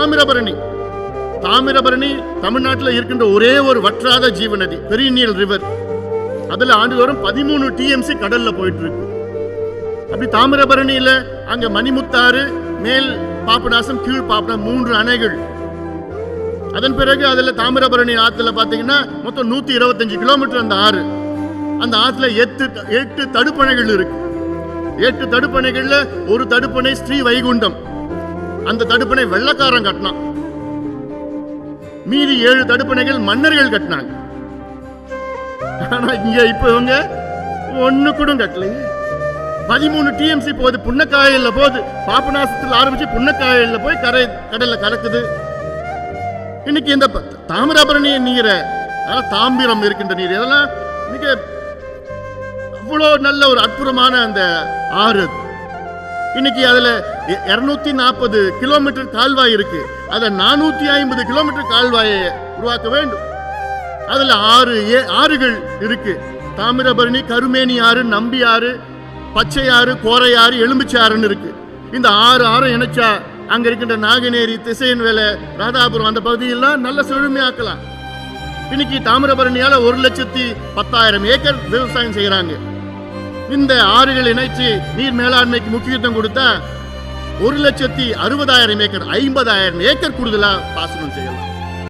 தாமிரபரணி. தாமிரபரணி தமிழ்நாட்டில் இருக்கின்ற ஒரே ஒரு வற்றாத ஜீவநதி பெரியநீல் ரிவர். அதில் ஆண்டுதோறும் பதிமூணு டிஎம்சி கடலில் போயிட்டு இருக்கு அப்படி தாமிரபரணியில் அங்கே மணிமுத்தாறு மேல் பாப்பநாசம் கீழ் பாபநாசம் மூன்று அணைகள். அதன் பிறகு அதில் தாமிரபரணி ஆற்றுல பார்த்தீங்கன்னா மொத்தம் நூற்றி இருபத்தஞ்சு கிலோமீட்டர் அந்த ஆறு. அந்த ஆற்றுல எட்டு எட்டு தடுப்பணைகள் இருக்கு. எட்டு தடுப்பணைகளில் ஒரு தடுப்பணை ஸ்ரீ வைகுண்டம் அந்த தடுப்பணை வெள்ளக்காரன் கட்டினான். மீதி ஏழு தடுப்பணைகள் மன்னர்கள் கட்டினாங்க. ஆனா இங்க இப்ப இவங்க ஒண்ணு கூட கட்டலையே. பதிமூணு டிஎம்சி போகுது புன்னக்காயல்ல போகுது. பாபநாசத்துல ஆரம்பிச்சு புன்னக்காயல்ல போய் கரை கடல்ல கலக்குது. இன்னைக்கு இந்த ப- தாமிரபரணி நீரை அதாவது தாம்பிரம் இருக்கின்ற நீர். இதெல்லாம் மிக அவ்வளோ நல்ல ஒரு அற்புதமான அந்த ஆறு இன்னைக்கு அதுல இருநூத்தி நாற்பது கிலோமீட்டர் கால்வாய் இருக்கு. அதை நானூத்தி ஐம்பது கிலோமீட்டர் கால்வாயை உருவாக்க வேண்டும். அதுல ஆறு ஏ ஆறுகள் இருக்கு. தாமிரபரணி கருமேனி ஆறு நம்பி ஆறு பச்சை ஆறு கோரை ஆறு எலும்பிச்சை ஆறுன்னு இருக்கு. இந்த ஆறு ஆறு இணைச்சா அங்க இருக்கின்ற நாகநேரி திசையன் வேலை ராதாபுரம் அந்த பகுதியெல்லாம் நல்ல செழுமையாக்கலாம். இன்னைக்கு தாமிரபரணியால ஒரு லட்சத்தி பத்தாயிரம் ஏக்கர் விவசாயம் செய்யறாங்க இந்த ஆறுகள் இணைச்சு நீர் மேலாண்மைக்கு முக்கியத்துவம் கொடுத்தா ஒரு லட்சத்தி அறுபதாயிரம் ஏக்கர் ஐம்பதாயிரம் ஏக்கர் கூடுதலா பாசனம் செய்யலாம்.